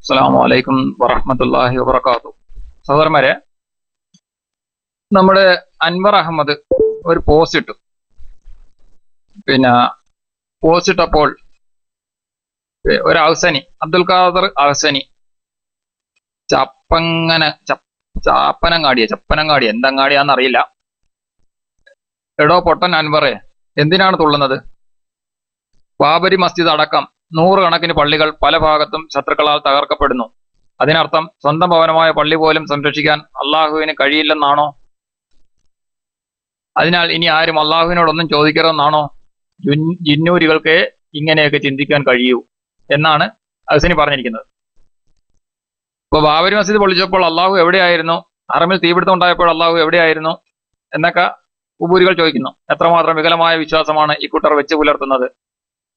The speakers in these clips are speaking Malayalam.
അസ്സാം വലൈക്കും വറഹമത്തല്ലാഹി വബർക്കാത്തു സഹോദരന്മാരെ നമ്മുടെ അൻവർ അഹമ്മദ് ഒരു പോസ്റ്റ് ഇട്ടു. പിന്നെ പോസ്റ്റ് ഇട്ടപ്പോൾ ഒരു അവസനി അബ്ദുൽ ഖാദർ അവസനി ചപ്പങ്ങനെ ചപ്പ് ചാപ്പനങ്ങാടിയ ചപ്പനങ്ങാടി എന്തങ്ങാടിയാന്ന് അറിയില്ല. എടോ പൊട്ടൻ അൻവറെ എന്തിനാണ് തുള്ളുന്നത്? ബാബരി മസ്ജിദ് അടക്കം നൂറുകണക്കിന് പള്ളികൾ പല ഭാഗത്തും ശത്രുക്കളാൽ തകർക്കപ്പെടുന്നു. അതിനർത്ഥം സ്വന്തം ഭവനമായ പള്ളി പോലും സംരക്ഷിക്കാൻ അള്ളാഹുവിന് കഴിയില്ലെന്നാണോ? അതിനാൽ ഇനി ആരും അള്ളാഹുവിനോടൊന്നും ചോദിക്കരുതെന്നാണോ? ജിന്നൂരികൾക്ക് ഇങ്ങനെയൊക്കെ ചിന്തിക്കാൻ കഴിയൂ എന്നാണ് അഹ്സനി പറഞ്ഞിരിക്കുന്നത്. ഇപ്പൊ ബാബരി മസ്ജിദ് പൊളിച്ചപ്പോൾ അള്ളാഹു എവിടെയായിരുന്നു? ഹറമിൽ തീപിടുത്തം ഉണ്ടായപ്പോൾ അള്ളാഹു എവിടെയായിരുന്നു? എന്നൊക്കെ ഉപൂരികൾ ചോദിക്കുന്നു. എത്രമാത്രം വികലമായ വിശ്വാസമാണ് ഇക്കൂട്ടർ വെച്ച് പുലർത്തുന്നത്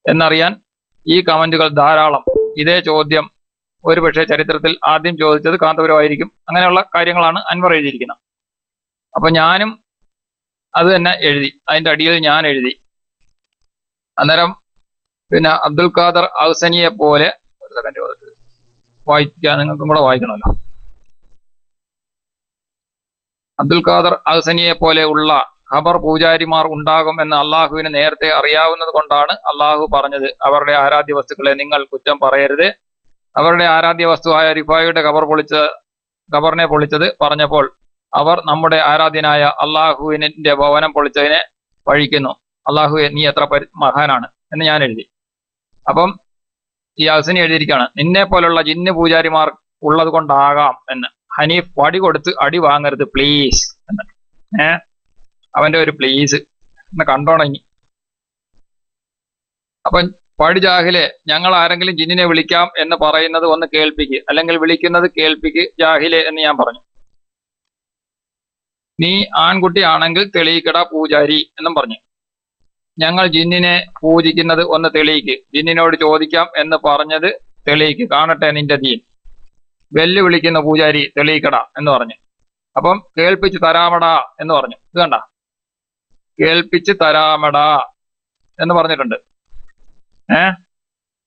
എന്നറിയാൻ ഈ കമന്റുകൾ ധാരാളം. ഇതേ ചോദ്യം ഒരുപക്ഷെ ചരിത്രത്തിൽ ആദ്യം ചോദിച്ചത് കാന്തപുരമായിരിക്കും. അങ്ങനെയുള്ള കാര്യങ്ങളാണ് അൻവർ എഴുതിയിരിക്കുന്നത്. അപ്പൊ ഞാനും അത് തന്നെ എഴുതി. അതിന്റെ അടിയിൽ ഞാൻ എഴുതി. അന്നേരം പിന്നെ അബ്ദുൽ ഖാദർ ഔസനിയെ പോലെ ഒരു സെക്കൻഡ് വായിക്കാൻ നിങ്ങൾക്കും കൂടെ വായിക്കണമല്ലോ. അബ്ദുൽ ഖാദർ ഔസനിയെ പോലെ ഉള്ള ഖബർ പൂജാരിമാർ ഉണ്ടാകും എന്ന് അള്ളാഹുവിന് നേരത്തെ അറിയാവുന്നത് കൊണ്ടാണ് അള്ളാഹു പറഞ്ഞത്. അവരുടെ ആരാധ്യ വസ്തുക്കളെ നിങ്ങൾ കുറ്റം പറയരുത്. അവരുടെ ആരാധ്യ വസ്തുവായ റിഫായുടെ കവർ പൊളിച്ച കബറിനെ പൊളിച്ചത് പറഞ്ഞപ്പോൾ അവർ നമ്മുടെ ആരാധ്യനായ അള്ളാഹുവിന്റെ ഭവനം പൊളിച്ചതിനെ പഴിക്കുന്നു അള്ളാഹു നീ എത്ര പരി മഹാനാണ് എന്ന് ഞാൻ എഴുതി. അപ്പം ഈ അസിനി എഴുതിയിരിക്കുകയാണ് നിന്നെ പോലുള്ള ജിന്ന് പൂജാരിമാർ ഉള്ളത് കൊണ്ടാകാം എന്ന്. ഹനീഫ് വടി കൊടുത്ത് അടി വാങ്ങരുത് പ്ലീസ് എന്ന്. ഏ? അവന്റെ ഒരു പ്ലീസ് എന്ന് കണ്ടോണങ്ങി അപ്പൊ പടി ജാഹിലെ ഞങ്ങൾ ആരെങ്കിലും ജിന്നിനെ വിളിക്കാം എന്ന് പറയുന്നത് ഒന്ന് കേൾപ്പിക്ക്. അല്ലെങ്കിൽ വിളിക്കുന്നത് കേൾപ്പിക്ക് ജാഹിലെ എന്ന് ഞാൻ പറഞ്ഞു. നീ ആൺകുട്ടിയാണെങ്കിൽ തെളിയിക്കട പൂജാരി എന്നും പറഞ്ഞു. ഞങ്ങൾ ജിന്നിനെ പൂജിക്കുന്നത് ഒന്ന് തെളിയിക്ക്. ജിന്നിനോട് ചോദിക്കാം എന്ന് പറഞ്ഞത് തെളിയിക്ക്. കാണട്ടെ നിന്റെ ദീൻ വെല്ലുവിളിക്കുന്ന പൂജാരി തെളിയിക്കട എന്ന് പറഞ്ഞു. അപ്പം കേൾപ്പിച്ച് തരാമടാ എന്ന് പറഞ്ഞു. ഇത് കണ്ട? കേൾപ്പിച്ച് തരാമടാ എന്ന് പറഞ്ഞിട്ടുണ്ട്. ഏ?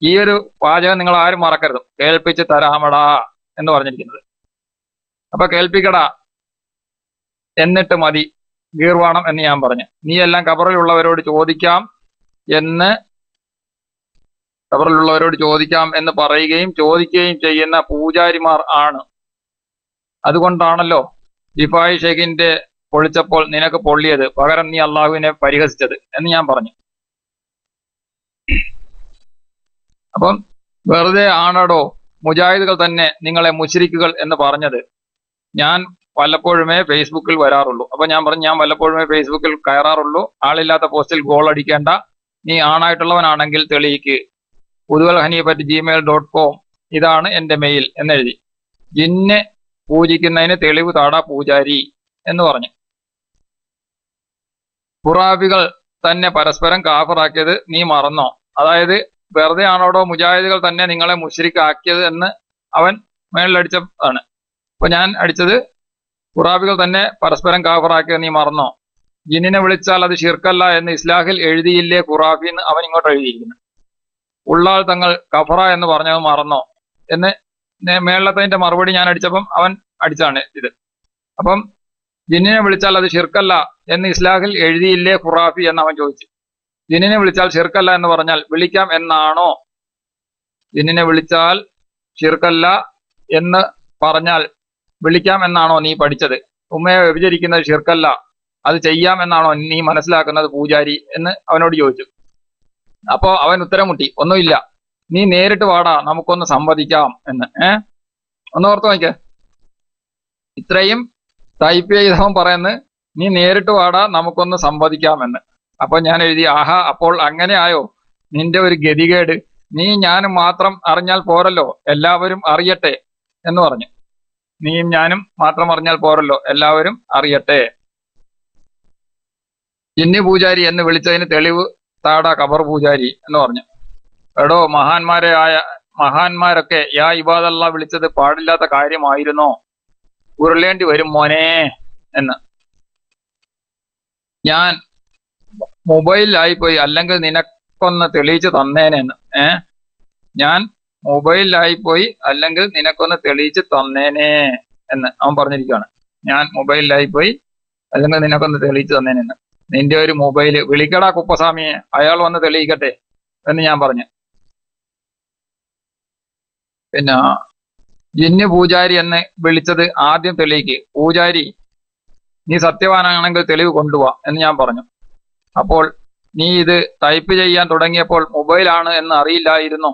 ഈ ഒരു വാചകം നിങ്ങൾ ആരും മറക്കരുത്. കേൾപ്പിച്ച് തരാമടാ എന്ന് പറഞ്ഞിരിക്കുന്നത്. അപ്പൊ കേൾപ്പിക്കടാ. എന്നിട്ട് മതി. ഗീർവാണം എന്ന് ഞാൻ പറഞ്ഞു. നീ എല്ലാം കബറിലുള്ളവരോട് ചോദിക്കാം എന്ന് കബറിലുള്ളവരോട് ചോദിക്കാം എന്ന് പറയുകയും ചോദിക്കുകയും ചെയ്യുന്ന പൂജാരിമാർ ആണ്. അതുകൊണ്ടാണല്ലോ ജിഫായി ഷെയ്ഖിന്റെ പൊളിച്ചപ്പോൾ നിനക്ക് പൊള്ളിയത് പകരം നീ അള്ളാഹുവിനെ പരിഹസിച്ചത് എന്ന് ഞാൻ പറഞ്ഞു. അപ്പം വെറുതെ ആണടോ മുജാഹിദുകൾ തന്നെ നിങ്ങളെ മുശരിക്കുകൾ എന്ന് പറഞ്ഞത്. ഞാൻ വല്ലപ്പോഴുമേ ഫേസ്ബുക്കിൽ വരാറുള്ളൂ. അപ്പൊ ഞാൻ പറഞ്ഞു ഞാൻ വല്ലപ്പോഴുമേ ഫേസ്ബുക്കിൽ കയറാറുള്ളൂ. ആളില്ലാത്ത പോസ്റ്റിൽ ഗോൾ അടിക്കേണ്ട. നീ ആണായിട്ടുള്ളവനാണെങ്കിൽ തെളിയിക്ക്. പുതുവൽ ഹനിയപ്പറ്റ് ജിമെയിൽ ഡോട്ട് കോം ഇതാണ് എന്റെ മെയിൽ എന്നെഴുതി ജിന്നെ പൂജിക്കുന്നതിന് തെളിവ് താടാ പൂജാരി എന്ന് പറഞ്ഞു. ഖുറാബികൾ തന്നെ പരസ്പരം കാഫറാക്കിയത് നീ മറന്നോ? അതായത് വെറുതെ ആണോടോ മുജാഹിദുകൾ തന്നെ നിങ്ങളെ മുഷരിക്കാക്കിയത് എന്ന് അവൻ മേളിലടിച്ചതാണ്. അപ്പൊ ഞാൻ അടിച്ചത് ഖുറാബികൾ തന്നെ പരസ്പരം കാഫറാക്കിയത് നീ മറന്നോ? ജിന്നിനെ വിളിച്ചാൽ അത് ഷിർക്കല്ല എന്ന് ഇസ്ലാഹിൽ എഴുതിയില്ലേ ഖുറാഫി എന്ന് അവൻ ഇങ്ങോട്ട് എഴുതിയിരിക്കുന്നു. ഉള്ളാൾ തങ്ങൾ കഫറ എന്ന് പറഞ്ഞത് മറന്നോ? എന്ന് മേളത്തതിന്റെ മറുപടി ഞാൻ അടിച്ചപ്പം അവൻ അടിച്ചാണ് ഇത്. അപ്പം ജിന്നിനെ വിളിച്ചാൽ അത് ഷിർക്കല്ല എന്ന് ഇസ്ലാഹിൽ എഴുതിയില്ലേ ഖുറാഫി എന്ന് അവൻ ചോദിച്ചു. ജിന്നിനെ വിളിച്ചാൽ ഷിർക്കല്ല എന്ന് പറഞ്ഞാൽ വിളിക്കാം എന്നാണോ? ജിന്നിനെ വിളിച്ചാൽ ഷിർക്കല്ല എന്ന് പറഞ്ഞാൽ വിളിക്കാം എന്നാണോ നീ പഠിച്ചത്? ഉമ്മയെ വ്യഭിചരിക്കുന്നത് ഷിർക്കല്ല അത് ചെയ്യാം എന്നാണോ നീ മനസ്സിലാക്കുന്നത് പൂജാരി എന്ന് അവനോട് ചോദിച്ചു. അപ്പോ അവൻ ഉത്തരം മുട്ടി ഒന്നുമില്ല. നീ നേരിട്ട് വാടാ നമുക്കൊന്ന് സംവദിക്കാം എന്ന്. ഏ? ഒന്ന് ഓർത്ത് നോക്കിയേ ഇത്രയും ടൈപ്പ് ചെയ്തവൻ പറയുന്നത് നീ നേരിട്ട് വാടാ നമുക്കൊന്ന് സംവദിക്കാമെന്ന്. അപ്പൊ ഞാൻ എഴുതി ആഹാ അപ്പോൾ അങ്ങനെ ആയോ നിന്റെ ഒരു ഗതികേട്. നീ ഞാനും മാത്രം അറിഞ്ഞാൽ പോരല്ലോ എല്ലാവരും അറിയട്ടെ എന്ന് പറഞ്ഞു. നീയും ഞാനും മാത്രം അറിഞ്ഞാൽ പോരല്ലോ എല്ലാവരും അറിയട്ടെ. ജിന്നി പൂജാരി എന്ന് വിളിച്ചതിന് തെളിവ് താടാ കബർ പൂജാരി എന്ന് പറഞ്ഞു. എടോ മഹാന്മാരെ ആയ മഹാന്മാരൊക്കെ യാ ഇബാദല്ല വിളിച്ചത് പാടില്ലാത്ത കാര്യമായിരുന്നോ? ഉരുളേണ്ടി വരും മോനെ എന്ന്. ഞാൻ മൊബൈലിലായിപ്പോയി അല്ലെങ്കിൽ നിനക്കൊന്ന് തെളിയിച്ച് തന്നേനെന്ന് ഏ? ഞാൻ മൊബൈലിലായി പോയി അല്ലെങ്കിൽ നിനക്കൊന്ന് തെളിയിച്ച് തന്നേനെ എന്ന് അവൻ പറഞ്ഞിരിക്കുകയാണ് ഞാൻ മൊബൈലിലായി പോയി അല്ലെങ്കിൽ നിനക്കൊന്ന് തെളിയിച്ച് തന്നേനെന്ന് നിന്റെ ഒരു മൊബൈൽ വിളിക്കടാ കുപ്പസ്വാമിയെ അയാൾ വന്ന് തെളിയിക്കട്ടെ എന്ന് ഞാൻ പറഞ്ഞു. പിന്നെ ജിന്നു പൂജാരി എന്ന് വിളിച്ചത് ആദ്യം തെളിയിക്ക്. പൂജാരി നീ സത്യവാനാണെങ്കിൽ തെളിവ് കൊണ്ടുപോവാ എന്ന് ഞാൻ പറഞ്ഞു. അപ്പോൾ നീ ഇത് ടൈപ്പ് ചെയ്യാൻ തുടങ്ങിയപ്പോൾ മൊബൈലാണ് എന്ന് അറിയില്ലായിരുന്നു.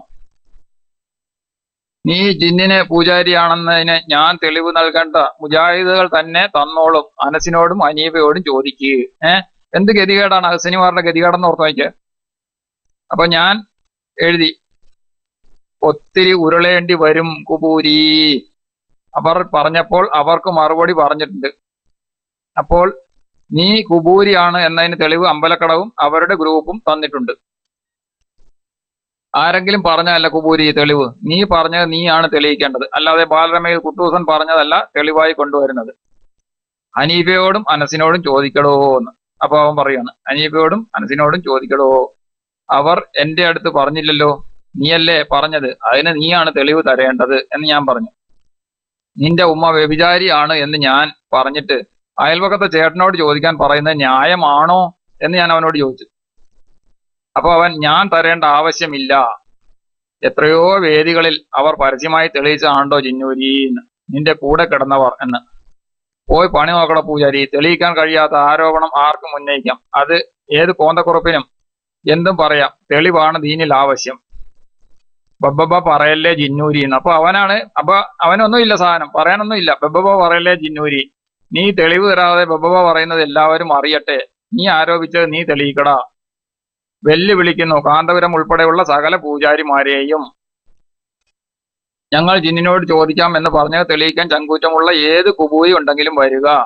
നീ ജിന്നിനെ പൂജാരിയാണെന്നതിന് ഞാൻ തെളിവ് നൽകേണ്ട മുജാഹിദുകൾ തന്നെ തന്നോളും അനസിനോടും അനീഫയോടും ചോദിക്കുക ഏഹ് എന്ത് ഗതികേടാണ്? അഹസനിമാരുടെ ഗതികേടെന്ന് ഓർത്ത് വയ്ക്കുക അപ്പൊ ഞാൻ എഴുതി. ഒത്തിരി ഉരുളേണ്ടി വരും കുപൂരി അവർ പറഞ്ഞപ്പോൾ അവർക്ക് മറുപടി പറഞ്ഞിട്ടുണ്ട്. അപ്പോൾ നീ കുബൂരിയാണ് എന്നതിന് തെളിവ് അമ്പലക്കടവും അവരുടെ ഗ്രൂപ്പും തന്നിട്ടുണ്ട്. ആരെങ്കിലും പറഞ്ഞതല്ല കുബൂരി തെളിവ്. നീ പറഞ്ഞത് നീയാണ് തെളിയിക്കേണ്ടത്. അല്ലാതെ ബാലരമയിൽ കുട്ടൂസൻ പറഞ്ഞതല്ല തെളിവായി കൊണ്ടുവരുന്നത്. അനീഫയോടും അനസിനോടും ചോദിക്കടോ എന്ന്. അപ്പൊ അവൻ പറയാണ് അനീഫയോടും അനസിനോടും ചോദിക്കടോ. അവർ എന്റെ അടുത്ത് പറഞ്ഞില്ലല്ലോ. നീയല്ലേ പറഞ്ഞത്. അതിന് നീയാണ് തെളിവ് തരേണ്ടത് എന്ന് ഞാൻ പറഞ്ഞു. നിന്റെ ഉമ്മ വ്യഭിചാരിയാണ് എന്ന് ഞാൻ പറഞ്ഞിട്ട് അയൽപക്കത്തെ ചേട്ടനോട് ചോദിക്കാൻ പറയുന്നത് ന്യായമാണോ എന്ന് ഞാൻ അവനോട് ചോദിച്ചു. അപ്പൊ അവൻ ഞാൻ തരേണ്ട ആവശ്യമില്ല. എത്രയോ വേദികളിൽ അവർ പരസ്യമായി തെളിയിച്ചതാണ്ടോ ജിന്നൂരി എന്ന്. നിന്റെ കൂടെ കിടന്നവർ എന്ന്. പോയി പണി നോക്കട പൂജാരി. തെളിയിക്കാൻ കഴിയാത്ത ആരോപണം ആർക്കും ഉന്നയിക്കാം. അത് ഏത് കോന്തക്കുറപ്പിനും എന്തും പറയാം. തെളിവാണ് ദീനിൽ ആവശ്യം. ബബ്ബബ പറയല്ലേ ജിന്നൂരി എന്ന്. അപ്പൊ അവനാണ് അപ്പൊ അവനൊന്നും ഇല്ല സാധനം പറയാനൊന്നും ഇല്ല ബബ്ബബ പറയല്ലേ ജിന്നൂരി നീ തെളിവ് തരാതെ ബബബ പറയുന്നത് എല്ലാവരും അറിയട്ടെ. നീ ആരോപിച്ചത് നീ തെളിയിക്കടാ. വെല്ലുവിളിക്കുന്നു. കാന്തപുരം ഉൾപ്പെടെയുള്ള സകല പൂജാരിമാരെയും. ഞങ്ങൾ ജിന്നിനോട് ചോദിക്കാം എന്ന് പറഞ്ഞ് തെളിയിക്കാൻ ചങ്കൂറ്റമുള്ള ഏത് കുബൂരി ഉണ്ടെങ്കിലും വരിക.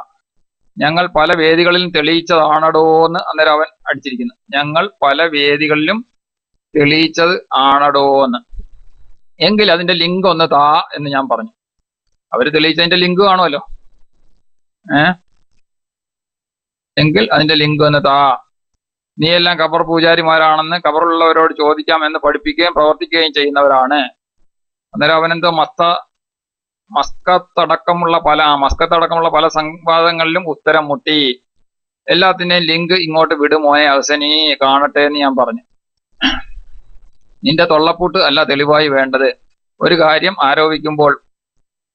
ഞങ്ങൾ പല വേദികളിലും തെളിയിച്ചതാണടോ എന്ന് അന്നേരം അവൻ അടിച്ചിരിക്കുന്നു. ഞങ്ങൾ പല വേദികളിലും തെളിയിച്ചത് ആണടോ എന്ന്. എങ്കിൽ അതിന്റെ ലിങ്ക് ഒന്ന് താ എന്ന് ഞാൻ പറഞ്ഞു. അവർ തെളിയിച്ചതിന്റെ ലിങ്ക് കാണുമല്ലോ. എങ്കിൽ അതിന്റെ ലിങ്ക് ഒന്ന് താ. നീ എല്ലാം കബർ പൂജാരിമാരാണെന്ന് കബറുള്ളവരോട് ചോദിക്കാം എന്ന് പഠിപ്പിക്കുകയും പ്രവർത്തിക്കുകയും ചെയ്യുന്നവരാണ്. അന്നേരം അവനെന്തോ മസ്ത മസ്കത്തടക്കമുള്ള പല മസ്കത്തടക്കമുള്ള പല സംവാദങ്ങളിലും ഉത്തരം മുട്ടി. എല്ലാത്തിന്റെയും ലിങ്ക് ഇങ്ങോട്ട് വിട് മോനെ ഹസനി കാണട്ടെ എന്ന് ഞാൻ പറഞ്ഞു. നിന്റെ തൊള്ളപ്പൂട്ട് അല്ല തെളിവായി വേണ്ടത്. ഒരു കാര്യം ആരോപിക്കുമ്പോൾ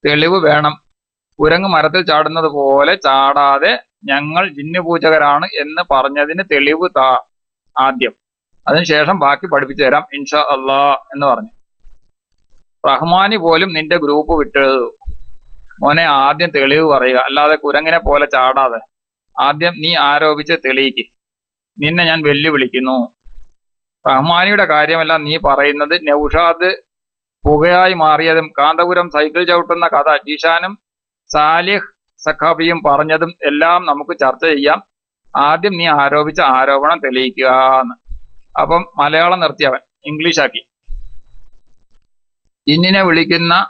തെളിവ് വേണം. കുരങ്ങ് മരത്തിൽ ചാടുന്നത് പോലെ ചാടാതെ ഞങ്ങൾ ജിന്നു പൂജകരാണ് എന്ന് പറഞ്ഞതിന് തെളിവ് താ ആദ്യം. അതിനുശേഷം ബാക്കി പഠിപ്പിച്ചു തരാം ഇൻഷാ അള്ളാ എന്ന് പറഞ്ഞു. റഹ്മാനി പോലും നിന്റെ ഗ്രൂപ്പ് വിട്ടത് മോനെ ആദ്യം തെളിവ് പറയുക. അല്ലാതെ കുരങ്ങിനെ പോലെ ചാടാതെ. ആദ്യം നീ ആരോപിച്ച് തെളിയിക്ക്. നിന്നെ ഞാൻ വെല്ലുവിളിക്കുന്നു. റഹ്മാനിയുടെ കാര്യമല്ല നീ പറയുന്നത് നൌഷാദ് പുകയായി മാറിയതും കാന്തപുരം സൈക്കിൾ ചവിട്ടുന്ന കഥ ജിഷാനും സാലിഹ് സഖാബിയും പറഞ്ഞതും എല്ലാം നമുക്ക് ചർച്ച ചെയ്യാം. ആദ്യം നീ ആരോപിച്ച ആരോപണം തെളിയിക്കുക എന്ന്. അപ്പം മലയാളം നിർത്തിയവൻ ഇംഗ്ലീഷ് ആക്കി ജിന്നിനെ വിളിക്കുന്ന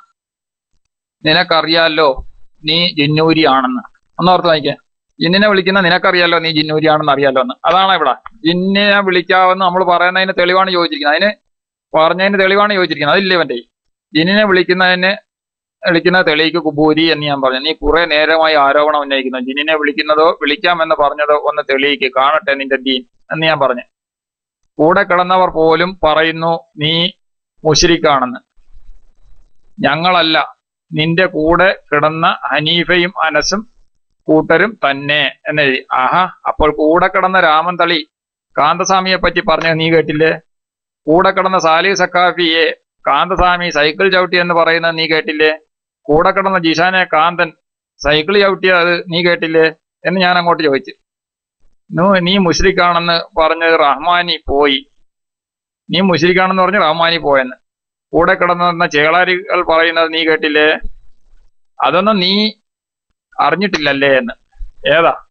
നിനക്കറിയാലോ നീ ജിന്നൂരി ആണെന്ന് ഒന്നോർത്ത് വായിക്കേ. ജിന്നിനെ വിളിക്കുന്ന നിനക്കറിയാലോ നീ ജിന്നൂരി ആണെന്ന് അറിയാലോ എന്ന്. അതാണ് ഇവിടെ. ജിന്നിനെ വിളിക്കാവെന്ന് നമ്മൾ പറയുന്നതിന് തെളിവാണ് ചോദിച്ചിരിക്കുന്നത്. അതിന് പറഞ്ഞതിന് തെളിവാണ് ചോദിച്ചിരിക്കുന്നത്. അതില്ലേ ഇവന്റെ ജിന്നിനെ വിളിക്കുന്നതിന് വിളിക്കുന്ന തെളിയിക്ക് കുബൂരി എന്ന് ഞാൻ പറഞ്ഞു. നീ കുറെ നേരമായി ആരോപണം ഉന്നയിക്കുന്നു. ജിനിനെ വിളിക്കുന്നതോ വിളിക്കാമെന്ന് പറഞ്ഞതോ ഒന്ന് തെളിയിക്ക്. കാണട്ടെ നിന്റെ ദീൻ എന്ന് ഞാൻ പറഞ്ഞു. കൂടെ കിടന്നവർ പോലും പറയുന്നു നീ മുഷിരിക്കാണെന്ന് ഞങ്ങളല്ല നിന്റെ കൂടെ കിടന്ന ഹനീഫയും അനസും കൂട്ടരും തന്നെ എന്നെഴുതി ആഹാ അപ്പോൾ കൂടെ കിടന്ന രാമൻ തളി കാന്തസ്വാമിയെ പറ്റി പറഞ്ഞത് നീ കേട്ടില്ലേ? കൂടെ കിടന്ന സാലി സക്കാഫിയെ കാന്തസ്വാമി സൈക്കിൾ ചവിട്ടി എന്ന് പറയുന്നത് നീ കേട്ടില്ലേ? കൂടെ കിടന്ന ജിഷാനെ കാന്തൻ സൈക്കിൾ ചവിട്ടിയ അത് നീ കേട്ടില്ലേ എന്ന് ഞാൻ അങ്ങോട്ട് ചോദിച്ചു. നൂ- നീ മുഷ്രിഖാണെന്ന് പറഞ്ഞ് റഹ്മാനി പോയി. നീ മുഷ്രിഖാണെന്ന് പറഞ്ഞ് റഹ്മാനി പോയെന്ന്. കൂടെ കിടന്ന ചേളാരികൾ പറയുന്നത് നീ കേട്ടില്ലേ? അതൊന്നും നീ അറിഞ്ഞിട്ടില്ലല്ലേ എന്ന്. ഏതാ?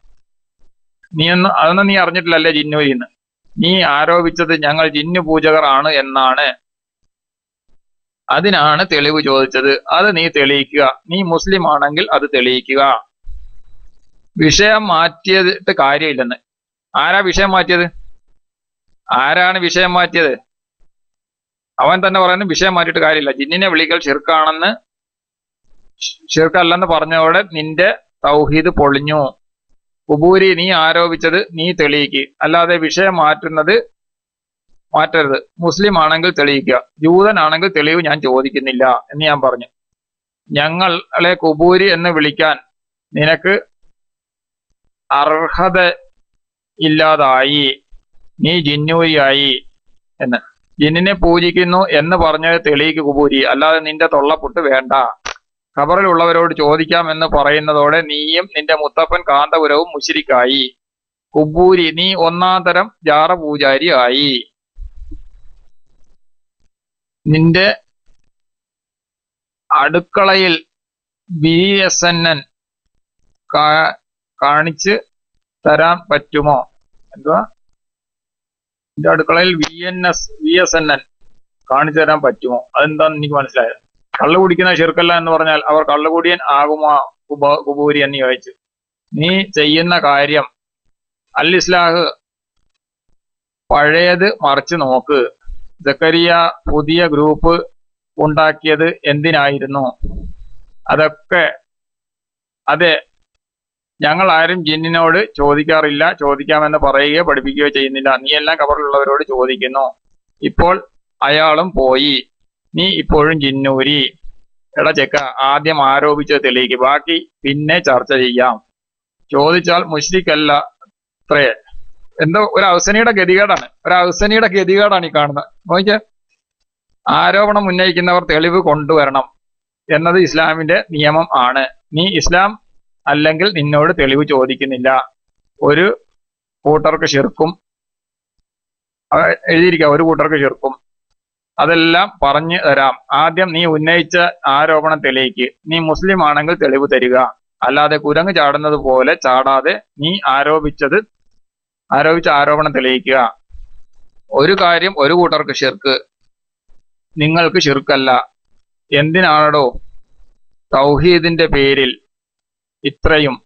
നീ ഒന്ന് അതൊന്നും നീ അറിഞ്ഞിട്ടില്ലല്ലേ ജിന്നുവിന്ന് നീ ആരോപിച്ചത് ഞങ്ങൾ ജിന്നു പൂജകർ ആണ് എന്നാണ്. അതിനാണ് തെളിവ് ചോദിച്ചത്. അത് നീ തെളിയിക്കുക. നീ മുസ്ലിം ആണെങ്കിൽ അത് തെളിയിക്കുക. വിഷയം മാറ്റിയിട്ട് കാര്യമില്ലെന്ന്. ആരാ വിഷയം മാറ്റിയത്? ആരാണ് വിഷയം മാറ്റിയത്? അവൻ തന്നെ പറയുന്നു വിഷയം മാറ്റിയിട്ട് കാര്യമില്ല. ജിന്നിനെ വിളിക്കൽ ഷിർക്കാണെന്ന് ഷിർക്കല്ലെന്ന് പറഞ്ഞതോടെ നിന്റെ തൗഹീദ് പൊളിഞ്ഞു. കുബൂരി നീ ആരോപിച്ചത് നീ തെളിയിക്ക്. അല്ലാതെ വിഷയം മാറ്റുന്നത് മാറ്റരുത്. മുസ്ലിം ആണെങ്കിൽ തെളിയിക്കുക. ജൂതനാണെങ്കിൽ തെളിവ് ഞാൻ ചോദിക്കുന്നില്ല എന്ന് ഞാൻ പറഞ്ഞു. ഞങ്ങളെ കുബൂരി എന്ന് വിളിക്കാൻ നിനക്ക് അർഹത ഇല്ലാതായി. നീ ജിന്നൂരിയായി എന്ന്. ജിന്നിനെ പൂജിക്കുന്നു എന്ന് പറഞ്ഞത് തെളിയിക്ക് കുബൂരി. അല്ലാതെ നിന്റെ തൊള്ളപ്പൊട്ട് വേണ്ട. ഖബറിലുള്ളവരോട് ചോദിക്കാം എന്ന് പറയുന്നതോടെ നീയും നിന്റെ മുത്തപ്പൻ കാന്തപുരവും മുശിരിക്കായി. കുബൂരി നീ ഒന്നാം തരം ജാറ പൂജാരി ആയി നിന്റെ അടുക്കളയിൽ ബി എസ് എൻ എൻ കാണിച്ച് തരാൻ പറ്റുമോ? എന്തുവാ? നിന്റെ അടുക്കളയിൽ V N S V S N N കാണിച്ചു തരാൻ പറ്റുമോ? അതെന്താന്ന് എനിക്ക് മനസ്സിലായത് കള്ളു കുടിക്കുന്ന ചെറുക്കല്ല എന്ന് പറഞ്ഞാൽ അവർ കള്ളുകൂടിയൻ ആകുമോ? കുബ കുബൂരി എന്ന് ചോദിച്ചു. നീ ചെയ്യുന്ന കാര്യം അൽ ഇസ്ലാഹ് പഴയത് മറിച്ച് നോക്ക്. ജക്കരിയ പുതിയ ഗ്രൂപ്പ് ഉണ്ടാക്കിയത് എന്തിനായിരുന്നു? അതൊക്കെ അതെ ഞങ്ങൾ ആരും ജിന്നിനോട് ചോദിക്കാറില്ല. ചോദിക്കാമെന്ന് പറയുകയോ പഠിപ്പിക്കുകയോ ചെയ്യുന്നില്ല. നീ എല്ലാം കബറിലുള്ളവരോട് ചോദിക്കുന്നു. ഇപ്പോൾ അയാളും പോയി. നീ ഇപ്പോഴും ജിന്നൂരി. എടാ ചെക്ക ആദ്യം ആരോപിച്ചത് തെളിയിക്കും. ബാക്കി പിന്നെ ചർച്ച ചെയ്യാം. ചോദിച്ചാൽ മുഷ്രിക്കല്ല അത്രേ. എന്തോ ഒരു അവസനിയുടെ ഗതികേടാണ്. ഒരു അവസനിയുടെ ഗതികേടാണ് ഈ കാണുന്നത്. നോക്കിയ ആരോപണം ഉന്നയിക്കുന്നവർ തെളിവ് കൊണ്ടുവരണം എന്നത് ഇസ്ലാമിന്റെ നിയമം ആണ്. നീ ഇസ്ലാം അല്ലെങ്കിൽ നിന്നോട് തെളിവ് ചോദിക്കുന്നില്ല. ഒരു കൂട്ടർക്ക് ശിർക്കും എഴുതിയിരിക്കുക ഒരു കൂട്ടർക്ക് ശിർക്കും അതെല്ലാം പറഞ്ഞു തരാം. ആദ്യം നീ ഉന്നയിച്ച ആരോപണം തെളിയിക്ക്. നീ മുസ്ലിം ആണെങ്കിൽ തെളിവ് തരിക. അല്ലാതെ കുരങ്ങ് ചാടുന്നത് പോലെ ചാടാതെ നീ ആരോപിച്ചത് ആരോപിച്ച ആരോപണം തെളിയിക്കുക. ഒരു കാര്യം ഒരു കൂട്ടർക്ക് ഷിർക്ക് നിങ്ങൾക്ക് ഷിർക്കല്ല എന്തിനാണോ തൗഹീദിന്റെ പേരിൽ ഇത്രയും?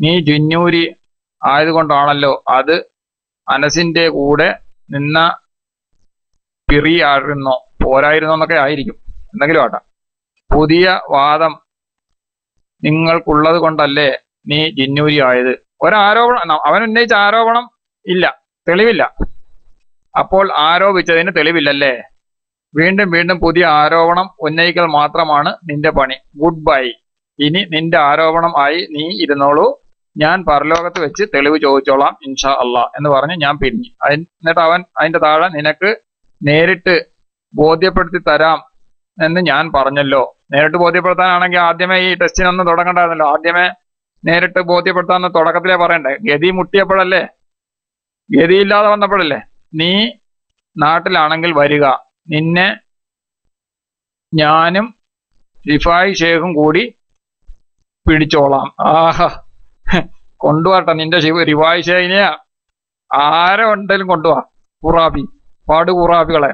നീ ജുന്നൂരി ആയതുകൊണ്ടാണല്ലോ അത് അനസിന്റെ കൂടെ നിന്ന പിറിയായിരുന്നോ? പോരായിരുന്നോ എന്നൊക്കെ ആയിരിക്കും. എന്തെങ്കിലും ആട്ടെ പുതിയ വാദം നിങ്ങൾക്കുള്ളത് കൊണ്ടല്ലേ നീ ജിന്നൂരി ആയത്? ഒരാരോപണം അവൻ ഉന്നയിച്ച ആരോപണം ഇല്ല. തെളിവില്ല. അപ്പോൾ ആരോപിച്ചതിന് തെളിവില്ലല്ലേ? വീണ്ടും വീണ്ടും പുതിയ ആരോപണം ഉന്നയിക്കൽ മാത്രമാണ് നിന്റെ പണി. ഗുഡ് ബൈ ഇനി നിന്റെ ആരോപണം ആയി നീ ഇരുന്നോളൂ. ഞാൻ പരലോകത്ത് വെച്ച് തെളിവ് ചോദിച്ചോളാം ഇൻഷാ അള്ളാ എന്ന് പറഞ്ഞ് ഞാൻ പിരിഞ്ഞു. എന്നിട്ട് അവൻ അതിന്റെ താഴെ നിനക്ക് നേരിട്ട് ബോധ്യപ്പെടുത്തി തരാം എന്ന് ഞാൻ പറഞ്ഞല്ലോ. നേരിട്ട് ബോധ്യപ്പെടുത്താനാണെങ്കിൽ ആദ്യമേ ഈ ടെസ്റ്റിനൊന്നും തുടങ്ങണ്ടായിരുന്നല്ലോ. ആദ്യമേ നേരിട്ട് ബോധ്യപ്പെടുത്താന്ന് തുടക്കത്തിലേ പറയണ്ടേ? ഗതി മുട്ടിയപ്പോഴല്ലേ? ഗതിയില്ലാതെ വന്നപ്പോഴല്ലേ? നീ നാട്ടിലാണെങ്കിൽ വരിക. നിന്നെ ഞാനും റിഫായി ഷേഖും കൂടി പിടിച്ചോളാം. ആഹ. കൊണ്ടുപോട്ടെ നിന്റെ ശിവ റിവായ് ഷേഖിനെയാ. ആരെ ഉണ്ടെങ്കിലും കൊണ്ടുപോവാ കുറാബി പാട് കുറാബികളെ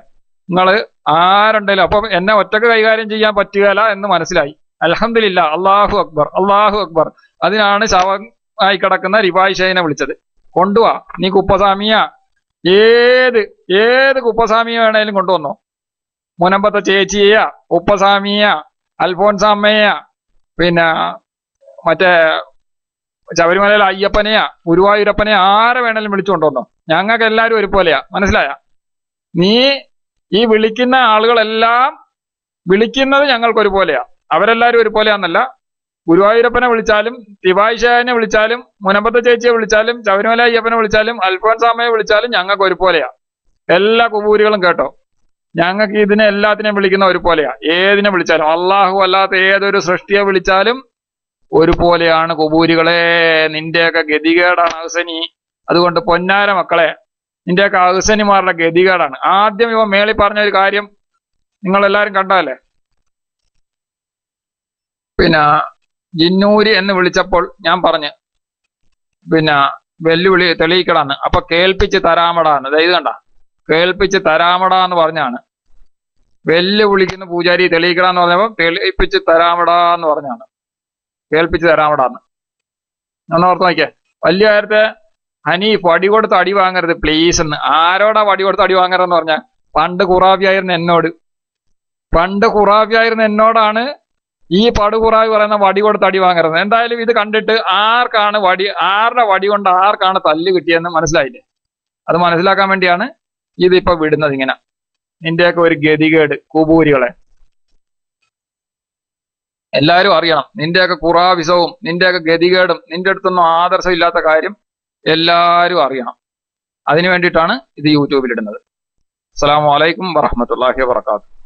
നിങ്ങൾ ആരുണ്ടെങ്കിലും. അപ്പൊ എന്നെ ഒറ്റയ്ക്ക് കൈകാര്യം ചെയ്യാൻ പറ്റുകയില്ല എന്ന് മനസ്സിലായി. അലഹമില്ല അള്ളാഹു അക്ബർ. അള്ളാഹു അക്ബർ. അതിനാണ് ശവം ആയി കിടക്കുന്ന റിവായ് ഷേഖിനെ വിളിച്ചത്. കൊണ്ടുവാ. നീ കുപ്പസ്വാമിയ ഏത് ഏത് കുപ്പസ്വാമിയെ വേണേലും കൊണ്ടുവന്നോ. മുനമ്പത്തെ ചേച്ചിയ ഉപ്പസ്വാമിയ അൽഫോൻസാമ്മയ പിന്നെ മറ്റേ ശബരിമലയിലെ അയ്യപ്പനെയാ ഗുരുവായൂരപ്പനെ ആരെ വേണേലും വിളിച്ചു കൊണ്ടുവന്നോ. ഞങ്ങൾക്ക് എല്ലാവരും ഒരുപോലെയാ. മനസ്സിലായ? നീ ഈ വിളിക്കുന്ന ആളുകളെല്ലാം വിളിക്കുന്നത് ഞങ്ങൾക്ക് ഒരുപോലെയാ അവരെല്ലാവരും ഒരുപോലെയാന്നല്ല ഗുരുവായൂരപ്പനെ വിളിച്ചാലും തിവായിശായനെ വിളിച്ചാലും മുനമ്പത്തെ ചേച്ചിയെ വിളിച്ചാലും ശബരിമല അയ്യപ്പനെ വിളിച്ചാലും അൽഫോൻസാമയെ വിളിച്ചാലും ഞങ്ങൾക്ക് ഒരുപോലെയാ. എല്ലാ കുബൂരികളും കേട്ടോ. ഞങ്ങൾക്ക് ഇതിനെ എല്ലാത്തിനെയും വിളിക്കുന്ന ഒരുപോലെയാ. ഏതിനെ വിളിച്ചാലും അള്ളാഹു അല്ലാത്ത ഏതൊരു സൃഷ്ടിയെ വിളിച്ചാലും ഒരുപോലെയാണ് കുബൂരികളെ. നിന്റെയൊക്കെ ഗതികേടാണ് ഹസനി അതുകൊണ്ട് പൊന്നാര മക്കളെ നിന്റെയൊക്കെ ഹസനിമാരുടെ ഗതികേടാണ്. ആദ്യം ഇവ മേളി പറഞ്ഞ ഒരു കാര്യം നിങ്ങൾ എല്ലാരും കണ്ടല്ലേ പിന്നെ ജിന്നൂരി എന്ന് വിളിച്ചപ്പോൾ ഞാൻ പറഞ്ഞു പിന്നെ വെല്ലുവിളി തെളിയിക്കടാന്ന്. അപ്പൊ കേൾപ്പിച്ച് തരാമടാന്ന്. ദൈവം കണ്ട. കേൾപ്പിച്ച് തരാമടാ എന്ന് പറഞ്ഞാണ്. വെല്ലുവിളിക്കുന്ന പൂജാരി തെളിയിക്കടാന്ന് പറഞ്ഞപ്പോ കേൾപ്പിച്ച് തരാമടാ എന്ന് പറഞ്ഞാണ്. കേൾപ്പിച്ച് തരാമടാന്ന്. ഒന്ന് ഓർത്ത് നോക്കിയേ. വലിയ കാര്യത്തെ ഹനീഫ് അടി കൊടുത്ത് അടി വാങ്ങരുത് പ്ലീസ് എന്ന്. ആരോടാ വടി കൊടുത്ത് അടി വാങ്ങരുതെന്ന് പറഞ്ഞ പണ്ട് ഖുറാബിയായിരുന്ന എന്നോട്. പണ്ട് ഖുറാബിയായിരുന്ന എന്നോടാണ് ഈ പടുകുറായി പറയുന്ന വടി കൊടുത്ത് അടി വാങ്ങരുത്. എന്തായാലും ഇത് കണ്ടിട്ട് ആർക്കാണ് വടി ആരുടെ വടി കൊണ്ട് ആർക്കാണ് തല്ല് കിട്ടിയെന്ന് മനസ്സിലായില്ലേ? അത് മനസ്സിലാക്കാൻ വേണ്ടിയാണ് ഇത് ഇതിപ്പോ വിടുന്നത് ഇങ്ങനെ. നിന്റെയൊക്കെ ഒരു ഗതികേട് കുബൂരികളെ. എല്ലാവരും അറിയണം നിന്റെയൊക്കെ കുറാവിസവും നിന്റെയൊക്കെ ഗതികേടും നിന്റെ അടുത്തൊന്നും ആദർശം ഇല്ലാത്ത കാര്യം എല്ലാവരും അറിയണം. അതിനു വേണ്ടിയിട്ടാണ് ഇത് യൂട്യൂബിൽ ഇടുന്നത്. അസ്സലാമു അലൈക്കും വറഹമത്തല്ലാഹി വാത്തു